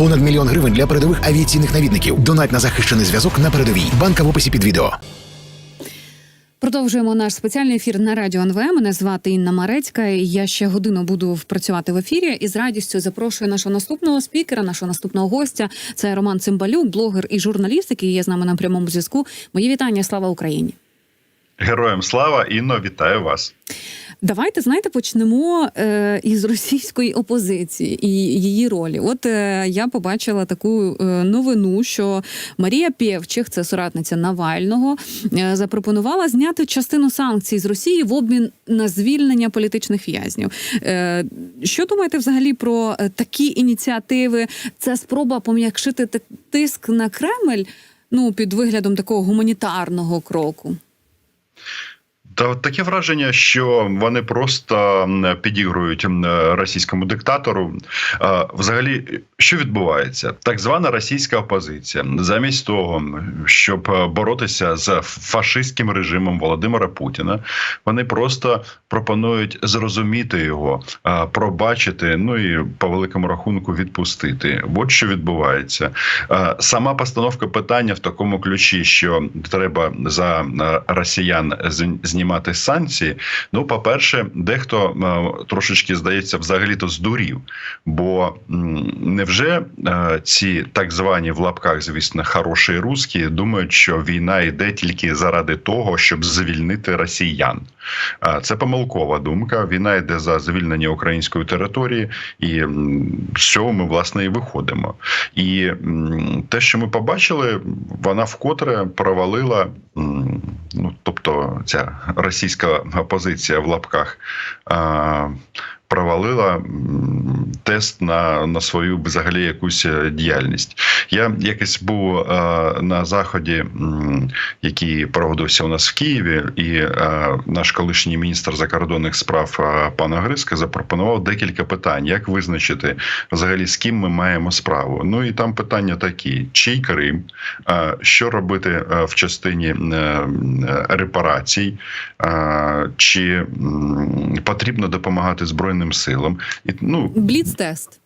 Понад мільйон гривень для передових авіаційних навідників. Донать на захищений зв'язок на передовій. Банка в описі під відео. Продовжуємо наш спеціальний ефір на радіо НВ. Мене звати Інна Марецька. і Я ще годину буду працювати в ефірі і з радістю запрошую нашого наступного спікера, нашого наступного гостя. Це Роман Цимбалюк, блогер і журналіст, який є з нами на прямому зв'язку. Мої вітання, слава Україні! Героям слава Інно, вітаю вас. Давайте знаєте, почнемо е, із російської опозиції і її ролі. От е, я побачила таку е, новину, що Марія Пєвчих, це соратниця Навального, е, запропонувала зняти частину санкцій з Росії в обмін на звільнення політичних в'язнів. Е, що думаєте взагалі про е, такі ініціативи? Це спроба пом'якшити тиск на Кремль ну під виглядом такого гуманітарного кроку. Та таке враження, що вони просто підігрують російському диктатору. Взагалі, що відбувається? Так звана російська опозиція, замість того, щоб е, боротися з фашистським режимом Володимира Путіна, вони просто пропонують зрозуміти його, пробачити, ну і по великому рахунку відпустити. От що відбувається. Сама постановка питання в такому ключі, що треба за е, росіян з- знімати санкції. Ну, по-перше, дехто е, трошечки здається, взагалі-то здурів. Бо невже е, ці так звані в лапках, звісно, хороші русські думають, що війна йде тільки заради того, щоб звільнити росіян? А Це помилкова думка. Війна йде за звільнення української території, і з цього ми власне і виходимо. І те, що ми побачили, вона вкотре провалила. Ну, тобто, ця російська опозиція в лапках провалила тест на, на свою взагалі якусь е, діяльність. Я якось був е, на заході, який проводився у нас в Києві, і е, наш колишній міністр закордонних справ е, пан Гриска запропонував декілька питань: як визначити взагалі з ким ми маємо справу. Ну і там питання такі: чий Крим, е, що робити е, в частині е, репарацій, е, чи потрібно допомагати збройним силам, і ну Бліц-тест.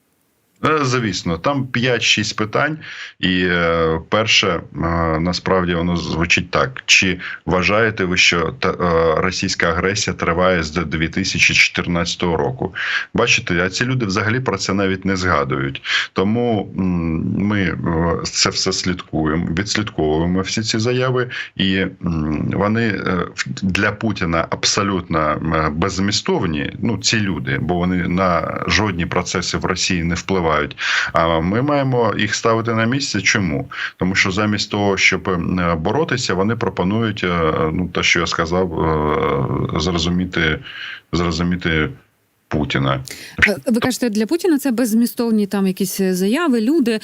Е, Звісно, там 5-6 питань, і е, перше е, насправді воно звучить так: чи вважаєте ви, що російська агресія триває з 2014 року? Бачите, а ці люди взагалі про це навіть не згадують. Тому ми це все слідкуємо, відслідковуємо всі ці заяви, і вони для Путіна абсолютно беззмістовні. Ну, ці люди, бо вони на жодні процеси в Росії не впливають. А ми маємо їх ставити на місце. Чому? Тому що замість того, щоб боротися, вони пропонують е, ну те, що я сказав, е, зрозуміти, зрозуміти Путіна. Е, Ви кажете, для Путіна це беззмістовні там якісь заяви. Люди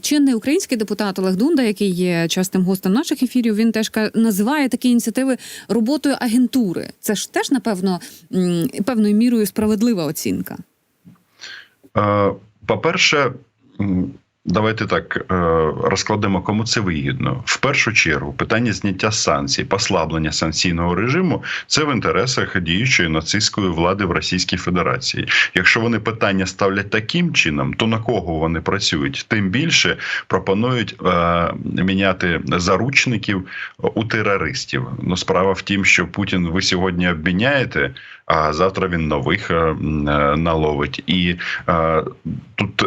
чинний український депутат Олег Дунда, який є частим гостем наших ефірів, він теж називає такі ініціативи роботою агентури. Це ж теж напевно певною мірою справедлива оцінка. Е, По-перше, давайте так е, розкладемо, кому це вигідно. В першу чергу, питання зняття санкцій, послаблення санкційного режиму це в інтересах діючої нацистської влади в Російській Федерації. Якщо вони питання ставлять таким чином, то на кого вони працюють? Тим більше пропонують е, міняти заручників у терористів. Ну, справа в тім, що Путін ви сьогодні обміняєте, а завтра він нових е, е, наловить. І е, тут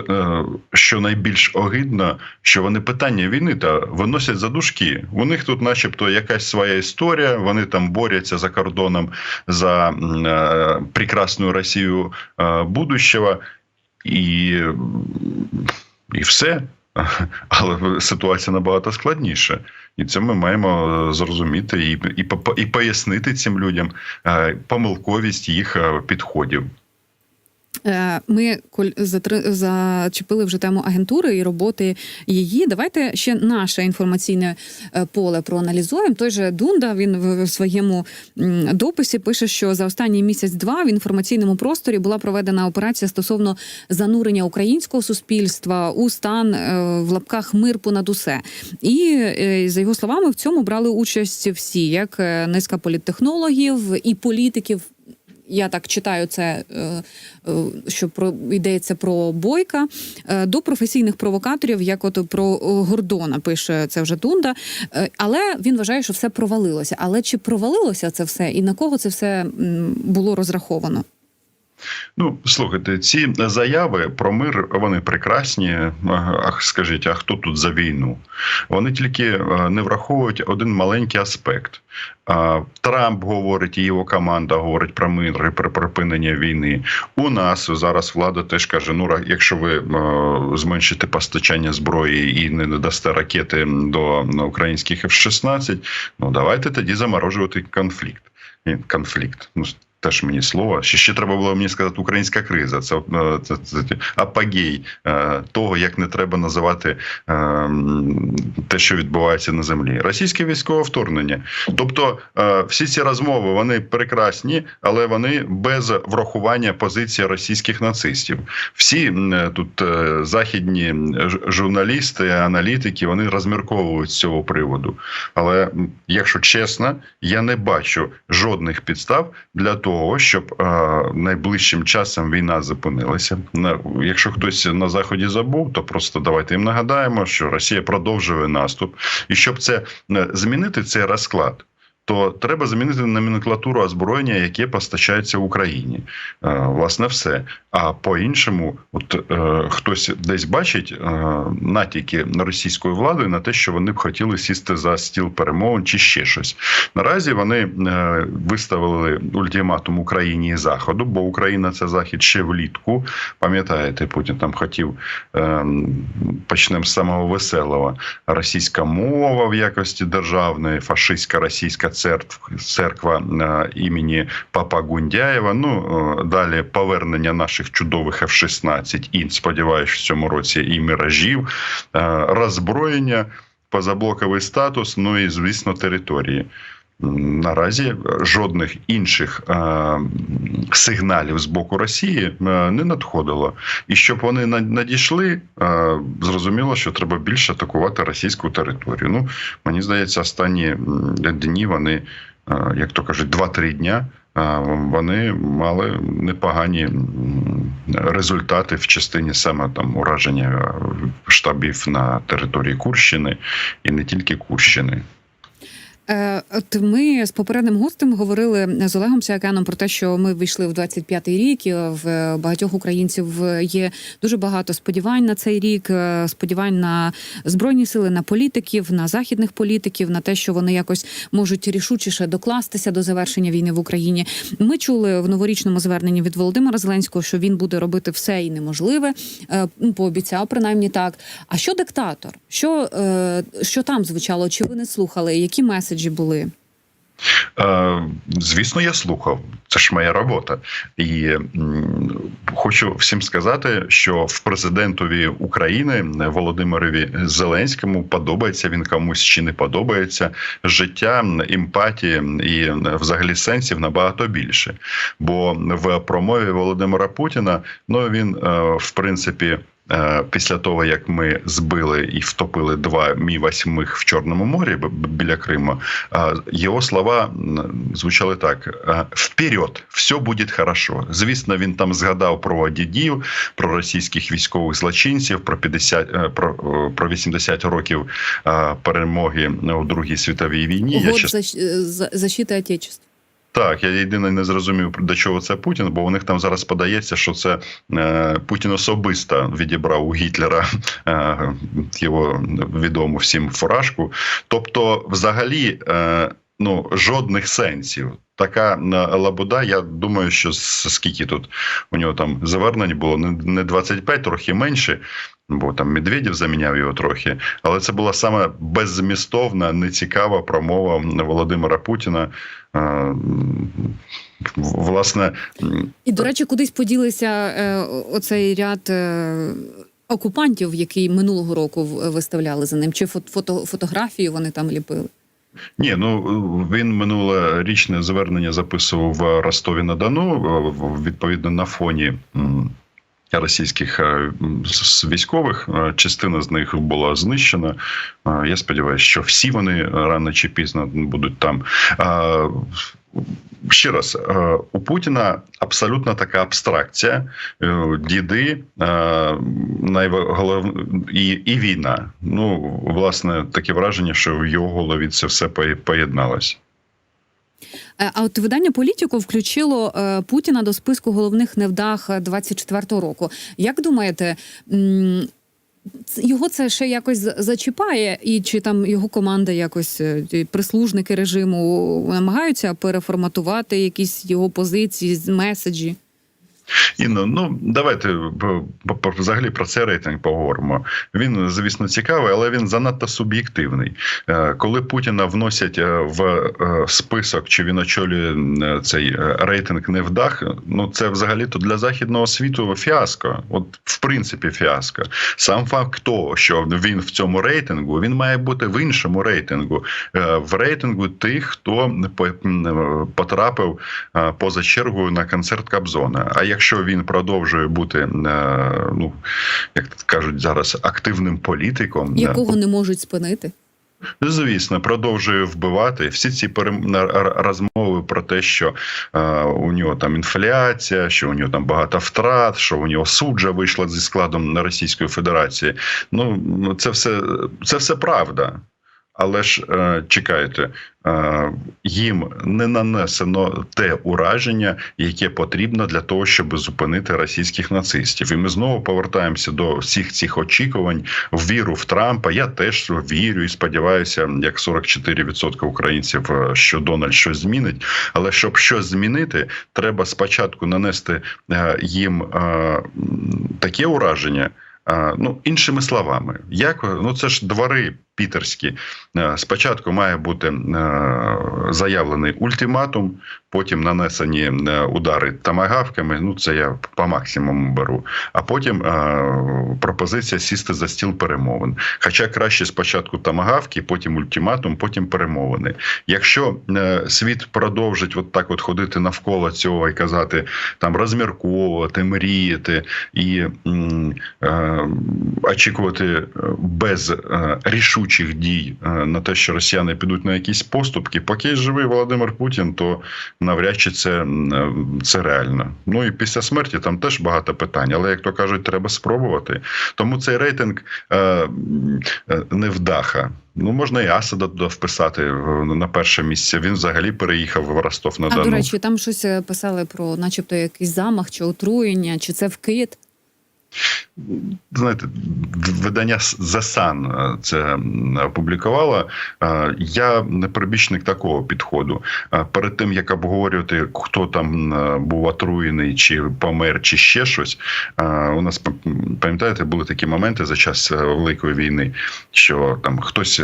що найбільш огидно, що вони питання війни та виносять за дужки. У них тут, начебто, якась своя історія. Вони там борються за кордоном за прекрасну Росію будущого, і, і все. Але ситуація набагато складніша, і це ми маємо зрозуміти і, і, і пояснити цим людям е, помилковість їх е, підходів. Е, Ми зачепили вже тему агентури і роботи її. Давайте ще наше інформаційне е, поле проаналізуємо. Той же Дунда він в своєму дописі пише, що за останній місяць-два в інформаційному просторі була проведена операція стосовно занурення українського суспільства у стан е, в лапках мир понад усе. І за його словами, в цьому брали участь всі, як низка політтехнологів і політиків я так читаю це, е, е, що про йдеться про бойка е, до професійних провокаторів, як от про Гордона пише це вже Дунда. Але він вважає, що все провалилося. Але чи провалилося це все, і на кого це все було розраховано? Ну, слухайте, ці заяви про мир вони прекрасні. А скажіть, а хто тут за війну? Вони тільки е, не враховують один маленький аспект. Трамп говорить, і його команда говорить про мир і про припинення війни. У нас зараз влада теж каже: ну якщо ви е, зменшите постачання зброї і не дасте ракети до українських F-16, ну давайте тоді заморожувати конфлікт. Конфлікт. Ну теж мені слово. Ще ще треба було мені сказати українська криза. Це, е, це, це, апогей е, того, як не треба називати е, те, що відбувається на землі. Російське військове вторгнення. Тобто е, всі ці розмови вони прекрасні, але вони без врахування позиції російських нацистів. Всі тут західні журналісти, аналітики, вони розмірковують з цього приводу. Але якщо чесно, я не бачу жодних підстав для того, щоб е, найближчим часом війна зупинилася. На- Якщо хтось на заході забув, то просто давайте їм нагадаємо, що Росія продовжує наступ, і щоб це е, змінити цей розклад. То треба змінити номенклатуру озброєння, яке постачається Україні. Е, власне, все. А по-іншому, от е, хтось десь бачить е, натяки на російською владою на те, що вони б хотіли сісти за стіл перемовин чи ще щось. Наразі вони е, виставили ультиматум Україні і Заходу, бо Україна це захід ще влітку. Пам'ятаєте, Путін там хотів е, почнемо з самого веселого. Російська мова в якості державної, фашистська російська церква, е, імені Папа Гундяєва. Ну е, далі повернення наших чудових F-16 і сподіваюся, в цьому році і міражів, е, роззброєння, позаблоковий статус, ну і звісно, території. Наразі жодних інших е, сигналів з боку Росії е, не надходило. І щоб вони на- надійшли, е, зрозуміло, що треба більше атакувати російську територію. Ну, мені здається, останні дні вони, е, як то кажуть, 2-3 дня. е, Вони мали непогані результати в частині саме там ураження е, штабів на території Курщини і не тільки Курщини. Е, От ми з попереднім гостем говорили з Олегом Сіаканом про те, що ми війшли в 25-й рік. і В багатьох українців є дуже багато сподівань на цей рік. е, Сподівань на збройні сили, на політиків, на західних політиків, на те, що вони якось можуть рішучіше докластися до завершення війни в Україні. Ми чули в новорічному зверненні від Володимира Зеленського, що він буде робити все і неможливе. Е, ну, Пообіцяв принаймні так. А що диктатор? Що, е, що там звучало? Чи ви не слухали? Які меседжі були? Е, Звісно, я слухав. Це ж моя робота. І м, хочу всім сказати, що в президентові України Володимирові Зеленському подобається він комусь чи не подобається життя, емпатії і взагалі сенсів набагато більше. Бо в промові Володимира Путіна ну він е, в принципі. Е, Після того, як ми збили і втопили два мі восьмих в Чорному морі біля Криму, е, його слова звучали так: е, вперед, все буде хорошо. Звісно, він там згадав про дідів, про російських військових злочинців, про 50, е, про, про 80 років перемоги у Другій світовій війні. Я Год е, за- защити Отечества. Так, я єдине не зрозумів, до чого це Путін, бо у них там зараз подається, що це е, Путін особисто відібрав у Гітлера е, його відому всім фуражку. Тобто, взагалі, е, ну, жодних сенсів. Така е, лабуда, я думаю, що скільки тут у нього там завернень було не не 25, трохи менше, бо там Медведєв заміняв його трохи. Але це була саме беззмістовна, нецікава промова Володимира Путіна. Е, Власне, І, до речі, кудись поділися е, оцей ряд е, окупантів, які минулого року виставляли за ним. Чи фото, фото, фотографію вони там ліпили? ні, ну він минулорічне звернення записував в Ростові на Дону, відповідно на фоні. Російських е, військових Е, частина з них була знищена. Е, Я сподіваюся, що всі вони рано чи пізно будуть там. Ще раз, у Путіна абсолютно така абстракція: діди, найголов... і, і війна. Ну, власне, таке враження, що в його голові це все поєдналося. Е, А от видання політику включило е, Путіна до списку головних невдах 24-го року. Як думаєте? Його це ще якось зачіпає, і чи там його команда якось е, прислужники режиму намагаються переформатувати якісь його позиції, меседжі? Інно, ну давайте взагалі про цей рейтинг поговоримо. Він, звісно, цікавий, але він занадто суб'єктивний. Е, Коли Путіна вносять е, в е, список, чи він очолює цей рейтинг невдах, ну це взагалі то для західного світу фіаско. От в принципі, фіаско. Сам факт того, що він в цьому рейтингу, він має бути в іншому рейтингу, в рейтингу тих, хто потрапив поза чергою на концерт Кобзона. А якщо він продовжує бути, е, ну як кажуть зараз, активним політиком, Якого не можуть спинити? Звісно, продовжує вбивати всі ці розмови про те, що е, у нього там інфляція, що у нього там багато втрат, що у нього суджа вийшла зі складом Російської Федерації. Ну це все це все правда. Але ж е, чекайте, е, їм не нанесено те ураження, яке потрібно для того, щоб зупинити російських нацистів. І ми знову повертаємося до всіх цих очікувань в віру в Трампа. Я теж вірю і сподіваюся, як 44% українців, е, що Дональд щось змінить. Але щоб щось змінити, треба спочатку нанести їм таке ураження. Ну, іншими словами, як ну це ж двори пітерські. Е, Спочатку має бути е, заявлений ультиматум, потім нанесені е, удари тамагавками. Ну це я по максимуму беру. А потім пропозиція сісти за стіл перемовин. Хоча краще спочатку тамагавки, потім ультиматум, потім перемовини. Якщо світ продовжить от так от ходити навколо цього і казати там розмірковувати, мріяти і очікувати без е, рішучих дій е, на те, що росіяни підуть на якісь поступки, поки живий Володимир Путін, то навряд чи це, е, це реально. Ну і після смерті там теж багато питань, але як то кажуть, треба спробувати. Тому цей рейтинг е, е, не вдаха. Ну, можна і Асада туди вписати на перше місце. Він взагалі переїхав в Ростов на А до речі, там щось писали про, начебто, якийсь замах чи отруєння, чи це вкид. Знаєте, видання The Sun це опублікувало. Е, Я не прибічник такого підходу. Е, Перед тим як обговорювати, хто там був отруєний, чи помер, чи ще щось. е, У нас пам'ятаєте, були такі моменти за час Великої війни, що там хтось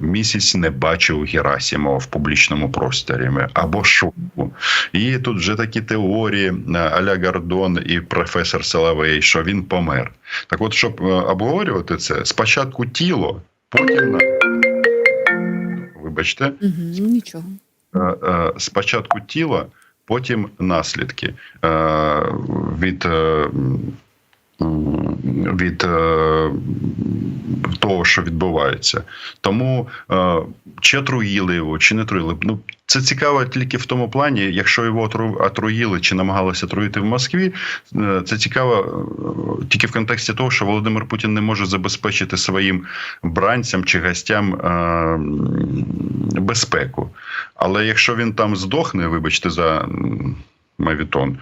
місяць не бачив Герасимова в публічному просторі або шоку. І тут вже такі теорії Аля Гордон і професор Соловей, що він помер. Так от, щоб е, обговорювати це, спочатку тіло, потім на. Вибачте, Угу, нічого. Е, е, спочатку тіло, потім наслідки від. Від того, що відбувається, тому е, чи отруїли його, чи не труїли. Ну це цікаво тільки в тому плані, якщо його отру- отруїли чи намагалися отруїти в Москві. е, Це цікаво е, тільки в контексті того, що Володимир Путін не може забезпечити своїм бранцям чи гостям е, безпеку. Але якщо він там здохне, вибачте за мавітон,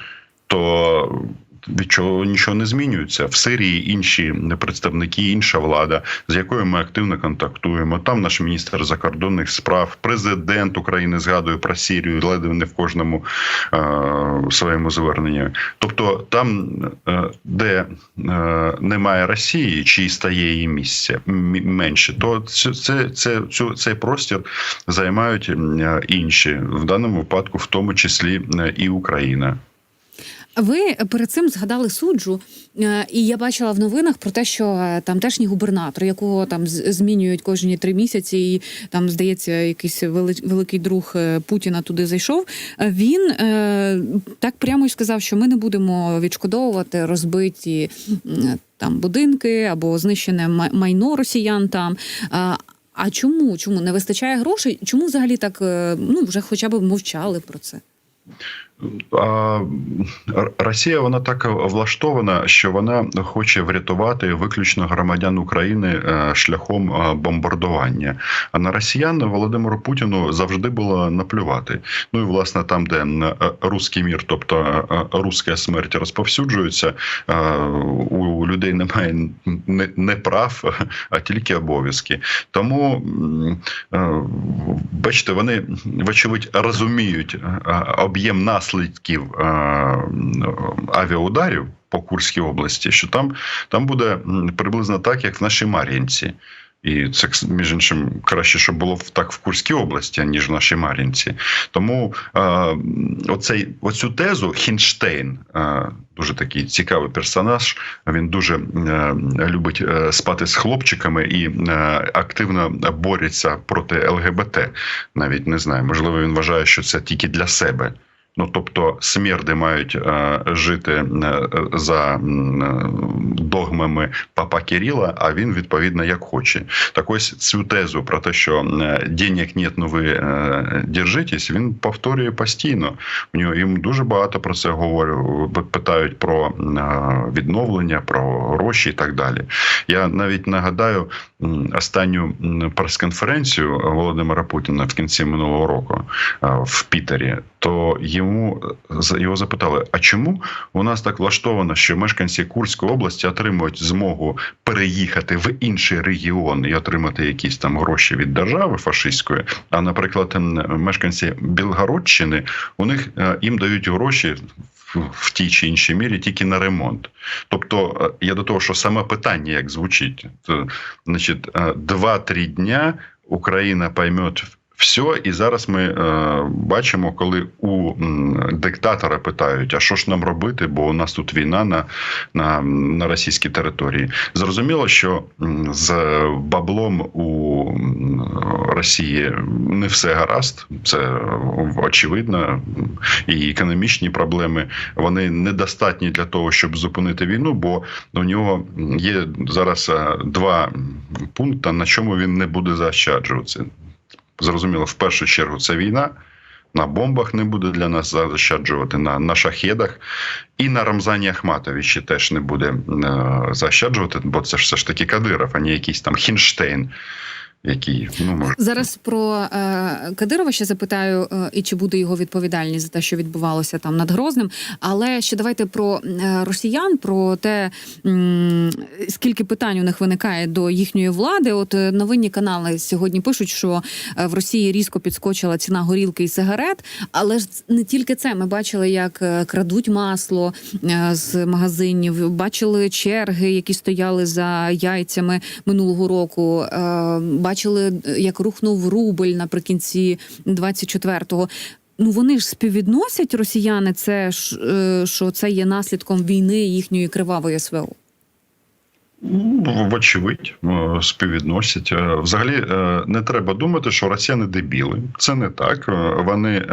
то від чого нічого не змінюється. В Сирії інші представники, інша влада, з якою ми активно контактуємо. Там наш міністр закордонних справ, президент України згадує про Сірію, ледве не в кожному е, своєму зверненні. Тобто, там, е, де е, немає Росії, чи стає її місце менше, то це, це, це, цей простір займають інші в даному випадку, в тому числі е, і Україна. Ви перед цим згадали суджу, е, і я бачила в новинах про те, що е, тамтешній губернатор, якого там змінюють кожні три місяці, і там здається, якийсь великий друг е, Путіна туди зайшов. Він так прямо й сказав, що ми не будемо відшкодовувати розбиті там будинки або знищене май- майно росіян там. А, чому? Чому не вистачає грошей? Чому взагалі так ну вже хоча б мовчали про це? А Росія вона так влаштована, що вона хоче врятувати виключно громадян України е, шляхом е, бомбардування. А на росіян Володимиру Путіну завжди було наплювати. Ну і власне там, де е, руський мір, тобто руська смерть розповсюджується, у людей немає не, прав, а тільки обов'язки. Тому бачите, вони вочевидь розуміють е, об'єм наслідків е, авіаударів по Курській області, що там, там буде приблизно так, як в нашій Мар'їнці. І це між іншим краще, щоб було так в Курській області, ніж в нашій Мар'їнці. Тому е, оцей, оцю тезу Хінштейн, е, дуже такий цікавий персонаж. Він дуже е, любить е, спати з хлопчиками і е, активно бореться проти ЛГБТ. Навіть не знаю, можливо, він вважає, що це тільки для себе. Ну, тобто, смерди мають е, жити е, за е, догмами папа Кирила, а він відповідно як хоче. Так ось цю тезу про те, що е, денег нет, ну ви е, держитесь, він повторює постійно. У нього їм дуже багато про це говорять, питають про е, відновлення, про гроші і так далі. Я навіть нагадаю останню прес-конференцію Володимира Путіна в кінці минулого року е, в Пітері. То йому за- його запитали: а чому у нас так влаштовано, що мешканці Курської області отримують змогу переїхати в інший регіон і отримати якісь там гроші від держави фашистської? А наприклад, мешканці Білгородщини у них е, їм дають гроші. в- тій чи іншій мірі тільки на ремонт. Тобто, е, я до того, що саме питання як звучить, то, значить, е, два-три дня Україна пойме все, і зараз ми е, бачимо, коли у м, диктатора питають, а що ж нам робити, бо у нас тут війна на, на, на російській території. Зрозуміло, що з баблом у Росії не все гаразд, це очевидно, і економічні проблеми вони недостатні для того, щоб зупинити війну, бо у нього є зараз е, два пункти, на чому він не буде заощаджуватися. Зрозуміло, в першу чергу це війна. На бомбах не буде для нас заощаджувати, на, на шахедах і на Рамзані Ахматовичі теж не буде е, заощаджувати, бо це ж все ж таки Кадиров, а не якийсь там Хінштейн, який ну може. Зараз про е, Кадирова ще запитаю, е, і чи буде його відповідальність за те, що відбувалося там над Грозним. Але ще давайте про е, росіян, про те, м, скільки питань у них виникає до їхньої влади. От е, новинні канали сьогодні пишуть, що е, в Росії різко підскочила ціна горілки і сигарет. Але ж не тільки це. Ми бачили, як е, крадуть масло е, з магазинів, бачили черги, які стояли за яйцями минулого року. Е, Бачили, як рухнув рубль наприкінці 24-го. Ну вони ж співвідносять росіяни це е, що це є наслідком війни їхньої кривавої СВО. Ну, Вочевидь, е, співвідносять. Е, Взагалі е, не треба думати, що росіяни дебіли. Це не так. Вони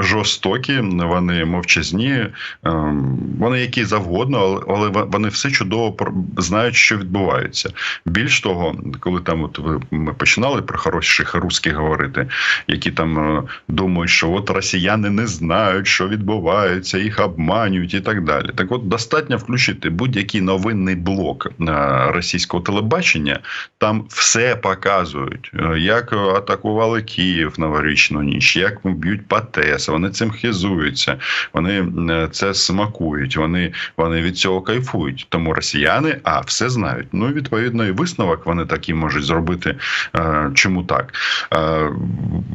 жорстокі, вони мовчазні, вони які завгодно, але- вони все чудово знають, що відбувається. Більш того, коли там от ми починали про хороших русських говорити, які там думають, що от росіяни не знають, що відбувається, їх обманюють і так далі. Так, от достатньо включити будь-який новинний блок е, російського телебачення. Там все показують, Е, як атакували Київ новорічну ніч, як б'ють по ТЕС. Вони цим хизуються, вони е, це смакують, вони, вони від цього кайфують. Тому росіяни а все знають. Ну відповідно і висновок вони такі можуть зробити. Чому так?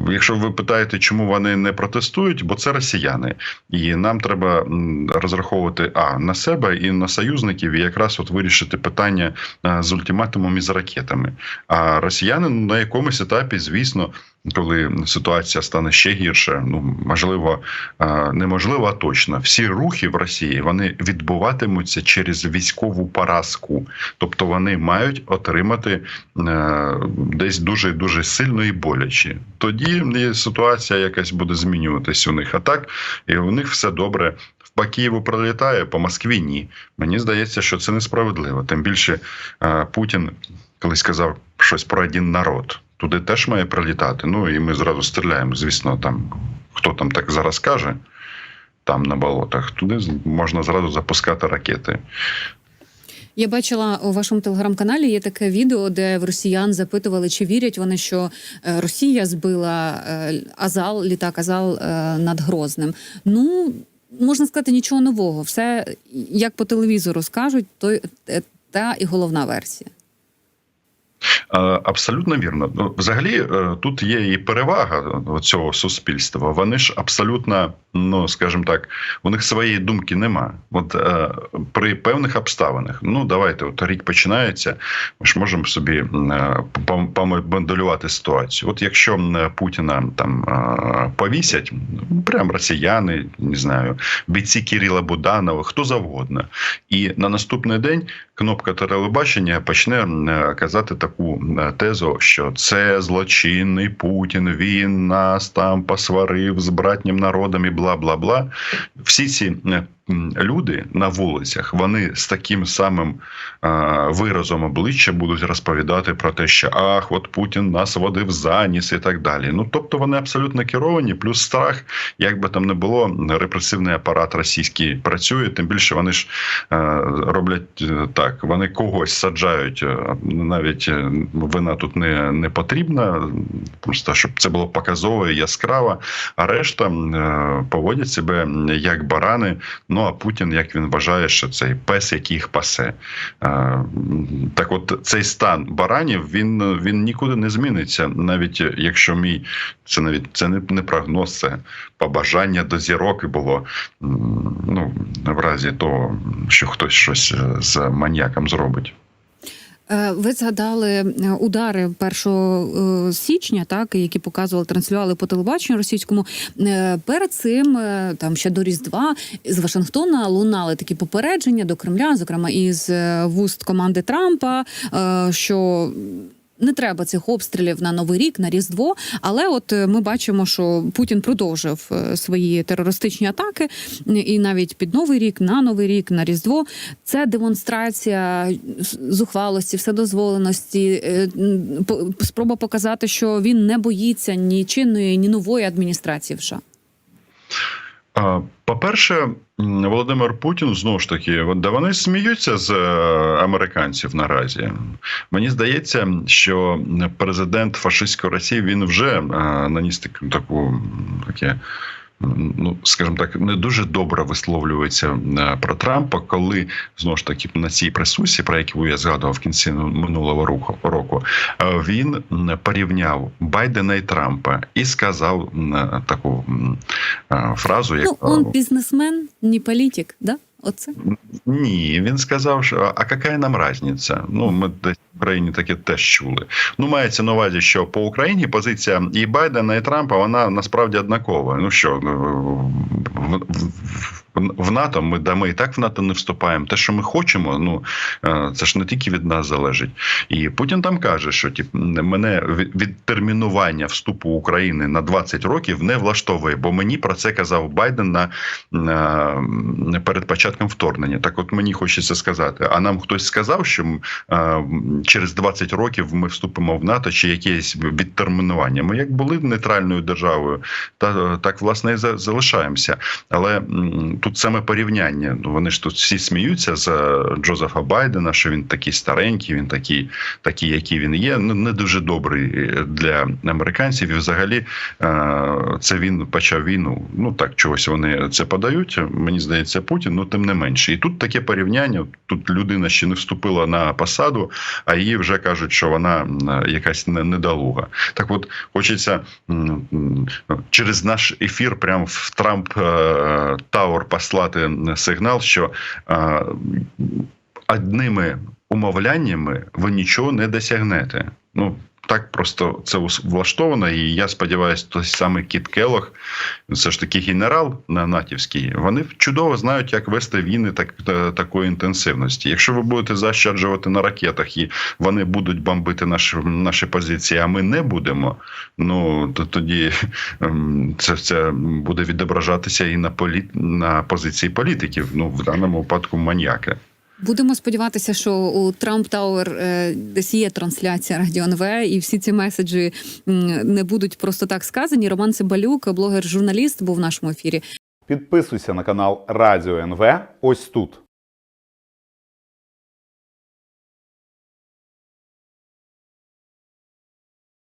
Якщо ви питаєте, чому вони не протестують, бо це росіяни, і нам треба розраховувати а на себе і на союзників, якраз от вирішити питання е, з ультиматумом і з ракетами. А росіяни на якомусь етапі, звісно, коли ситуація стане ще гірше, ну можливо, е, неможливо, а точно всі рухи в Росії вони відбуватимуться через військову поразку, тобто вони мають отримати е, десь дуже дуже сильно і боляче. Тоді ситуація якась буде змінюватись у них. А так і у них все добре. По Києву прилітає, по Москві ні. Мені здається, що це несправедливо. Тим більше е, Путін колись сказав щось про один народ. Туди теж має прилітати. Ну і ми зразу стріляємо. Звісно, там хто там так зараз каже, там на болотах, туди можна зразу запускати ракети. Я бачила у вашому телеграм-каналі є таке відео, де в росіян запитували, чи вірять вони, що е, Росія збила е, Азал, літак Азал над Грозним. Ну можна сказати, нічого нового. Все як по телевізору скажуть, то е, та і головна версія. Е, Абсолютно вірно. Ну, взагалі, е, тут є і перевага цього суспільства. Вони ж абсолютно, ну скажімо так, у них своєї думки нема. От е, при певних обставинах, ну давайте, от рік починається, ми ж можемо собі е, помоделювати ситуацію. От якщо Путіна там е, повісять, ну, прям росіяни, не знаю, бійці Кирила Буданова, хто завгодно, і на наступний день кнопка телебачення почне е, казати таку е, тезу, що це злочинний Путін, він нас там посварив з братнім народом і бла бла бла. Всі ці е, люди на вулицях вони з таким самим виразом обличчя будуть розповідати про те, що ах, от Путін нас водив за ніс і так далі. Ну тобто вони абсолютно керовані, плюс страх, як би там не було, репресивний апарат російський працює. Тим більше вони ж е, роблять е, так, вони когось саджають. е, Навіть вина тут не, не потрібна, просто щоб це було показово і яскраво. А решта поводять себе як барани. Ну а Путін, як він вважає, що цей пес, який їх пасе. Е, Так, от цей стан баранів він, він нікуди не зміниться, навіть якщо мій це навіть це не, не прогноз, це побажання до зірок було ну, в разі того, що хтось щось е, з маньяком зробить. Е, Ви згадали е, удари 1 е, січня, так які показували, транслювали по телебаченню російському. Перед цим там ще до Різдва з Вашингтона лунали такі попередження до Кремля, зокрема із вуст команди Трампа, що. Не треба цих обстрілів на новий рік, на різдво. Але от е, ми бачимо, що Путін продовжив е, свої терористичні атаки, і навіть під новий рік, на новий рік, на різдво. Це демонстрація зухвалості, вседозволеності, е, спроба показати, що він не боїться ні чинної, ні нової адміністрації США. По-перше, Володимир Путін знову ж таки, да вони сміються з е, американців наразі. Мені здається, що президент фашистської Росії він вже е, наніс таку таке. Ну, скажімо так, не дуже добре висловлюється е, про Трампа, коли знову ж таки на цій присусі, про яку я згадував в кінці минулого року, року, е, він м, порівняв Байдена і Трампа і сказав таку е, фразу, як Ну, он бізнесмен, не політик, да? Оце ні, він сказав, що а яка нам різниця? Ну, ми десь в Україні таке теж чули. Ну, мається на увазі, що по Україні позиція і Байдена, і Трампа вона насправді однакова. Ну що, в, в, НАТО ми да ми і так в НАТО не вступаємо. Те, що ми хочемо, ну е, це ж не тільки від нас залежить. І Путін там каже, що тип, мене від- відтермінування вступу України на 20 років не влаштовує, бо мені про це казав Байден на, на перед початком вторгнення. Так, от мені хочеться сказати. А нам хтось сказав, що м, е, через 20 років ми вступимо в НАТО чи якесь відтермінування. Ми як були нейтральною державою, та так власне і залишаємося. Але м, тут саме порівняння. Ну вони ж тут всі сміються з е, Джозефа Байдена, що він такий старенький, він такий, такий, який він є. Ну не дуже добрий е, для американців. І взагалі е, це він почав війну. Ну так чогось вони це подають. Мені здається, Путін, ну тим не менше. І тут таке порівняння. Тут людина ще не вступила на посаду, а її вже кажуть, що вона якась не- недолуга. Так, от хочеться через наш ефір, прямо в Трамп е, Тауер послати сигнал, що одними умовляннями ви нічого не досягнете. Ну так просто це влаштовано, і я сподіваюся, той самий Кіт Келох, це ж таки генерал на натівський. Вони чудово знають, як вести війни так, та- такої інтенсивності. Якщо ви будете защаджувати на ракетах і вони будуть бомбити наші, наші позиції, а ми не будемо. Ну то тоді ем, це, це буде відображатися і на полі, на позиції політиків. Ну в даному випадку маньяки. Будемо сподіватися, що у Трамп Тауер десь є трансляція Радіо НВ, і всі ці меседжі не будуть просто так сказані. Роман Цимбалюк, блогер-журналіст, був в нашому ефірі. Підписуйся на канал Радіо НВ ось тут.